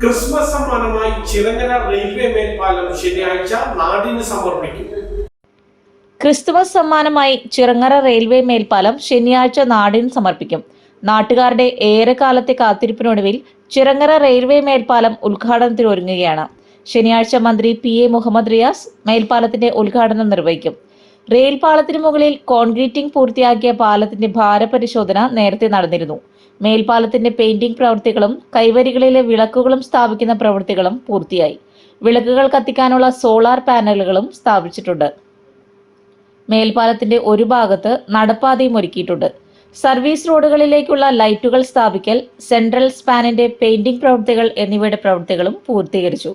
Christmas സമ്മാനമായി Chirangara railway മേൽപ്പാലം ശനിയാഴ്ച നാടിന് സമർപ്പിക്കും. ക്രിസ്തുമസ് സമ്മാനമായി ചിറങ്ങര റെയിൽവേ മേൽപ്പാലം ശനിയാഴ്ച നാടിന് സമർപ്പിക്കും. നാട്ടുകാരുടെ ഏറെക്കാലത്തെ കാത്തിരിപ്പിനൊടുവിൽ ചിറങ്ങര റെയിൽവേ മേൽപ്പാലം ഉദ്ഘാടനത്തിന് ഒരുങ്ങുകയാണ് ശനിയാഴ്ച മന്ത്രി പി എ മുഹമ്മദ് റിയാസ് മേൽപ്പാലത്തിന്റെ ഉദ്ഘാടനം നിർവഹിക്കും. റെയിൽ പാളത്തിന് മുകളിൽ കോൺക്രീറ്റിംഗ് പൂർത്തിയാക്കിയ പാലത്തിന്റെ ഭാരപരിശോധന നേരത്തെ നടന്നിരുന്നു. മേൽപ്പാലത്തിന്റെ പെയിന്റിംഗ് പ്രവൃത്തികളും കൈവരികളിലെ വിളക്കുകളും സ്ഥാപിക്കുന്ന പ്രവൃത്തികളും പൂർത്തിയായി. വിളക്കുകൾ കത്തിക്കാനുള്ള സോളാർ പാനലുകളും സ്ഥാപിച്ചിട്ടുണ്ട്. മേൽപ്പാലത്തിന്റെ ഒരു ഭാഗത്ത് നടപ്പാതയും ഒരുക്കിയിട്ടുണ്ട്. സർവീസ് റോഡുകളിലേക്കുള്ള ലൈറ്റുകൾ സ്ഥാപിക്കൽ സെൻട്രൽ സ്പാനിന്റെ പെയിന്റിംഗ് പ്രവൃത്തികൾ എന്നിവയുടെ പ്രവൃത്തികളും പൂർത്തീകരിച്ചു.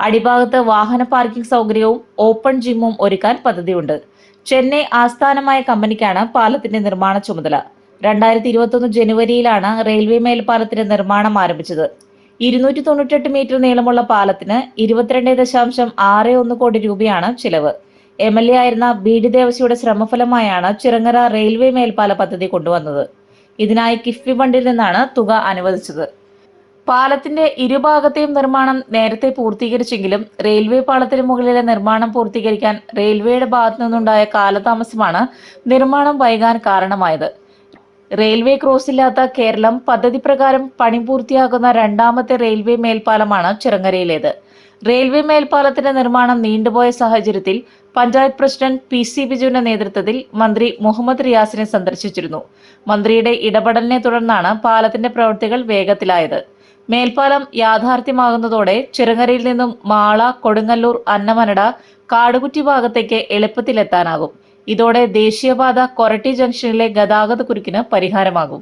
അടിഭാഗത്ത് വാഹന പാർക്കിംഗ് സൗകര്യവും ഓപ്പൺ ജിമ്മും ഒരുക്കാൻ പദ്ധതിയുണ്ട്. ചെന്നൈ ആസ്ഥാനമായ കമ്പനിക്കാണ് പാലത്തിന്റെ നിർമ്മാണ ചുമതല. രണ്ടായിരത്തി ഇരുപത്തൊന്ന് ജനുവരിയിലാണ് റെയിൽവേ മേൽപ്പാലത്തിന്റെ നിർമ്മാണം ആരംഭിച്ചത്. ഇരുന്നൂറ്റി തൊണ്ണൂറ്റെട്ട് മീറ്റർ നീളമുള്ള പാലത്തിന് ഇരുപത്തിരണ്ട് ദശാംശം ആറ് ഒന്ന് കോടി രൂപയാണ് ചിലവ്. എം എൽ എ ആയിരുന്ന ബി ഡി ദേവസിയുടെ ശ്രമഫലമായാണ് ചിറങ്ങര റെയിൽവേ മേൽപ്പാല പദ്ധതി കൊണ്ടുവന്നത്. ഇതിനായി കിഫ്ബി ഫണ്ടിൽ നിന്നാണ് തുക അനുവദിച്ചത്. പാലത്തിന്റെ ഇരുഭാഗത്തെയും നിർമ്മാണം നേരത്തെ പൂർത്തീകരിച്ചെങ്കിലും റെയിൽവേ പാലത്തിന് മുകളിലെ നിർമ്മാണം പൂർത്തീകരിക്കാൻ റെയിൽവേയുടെ ഭാഗത്തു നിന്നുണ്ടായ കാലതാമസമാണ് നിർമ്മാണം വൈകാൻ കാരണമായത്. റെയിൽവേ ക്രോസ് ഇല്ലാത്ത കേരളം പദ്ധതി പ്രകാരം പണി പൂർത്തിയാക്കുന്ന രണ്ടാമത്തെ റെയിൽവേ മേൽപ്പാലമാണ് ചിറങ്ങരയിലേത്. റെയിൽവേ മേൽപ്പാലത്തിന്റെ നിർമ്മാണം നീണ്ടുപോയ സാഹചര്യത്തിൽ പഞ്ചായത്ത് പ്രസിഡന്റ് പി സി ബിജുവിന്റെ നേതൃത്വത്തിൽ മന്ത്രി മുഹമ്മദ് റിയാസിനെ സന്ദർശിച്ചിരുന്നു. മന്ത്രിയുടെ ഇടപെടലിനെ തുടർന്നാണ് പാലത്തിന്റെ പ്രവൃത്തികൾ വേഗത്തിലായത്. മേൽപ്പാലം യാഥാർത്ഥ്യമാകുന്നതോടെ ചിറങ്ങരയിൽ നിന്നും മാള കൊടുങ്ങല്ലൂർ അന്നമനട കാടുകുറ്റി ഭാഗത്തേക്ക് എളുപ്പത്തിലെത്താനാകും. ഇതോടെ ദേശീയപാത കൊരട്ടി ജംഗ്ഷനിലെ ഗതാഗത കുരുക്കിന് പരിഹാരമാകും.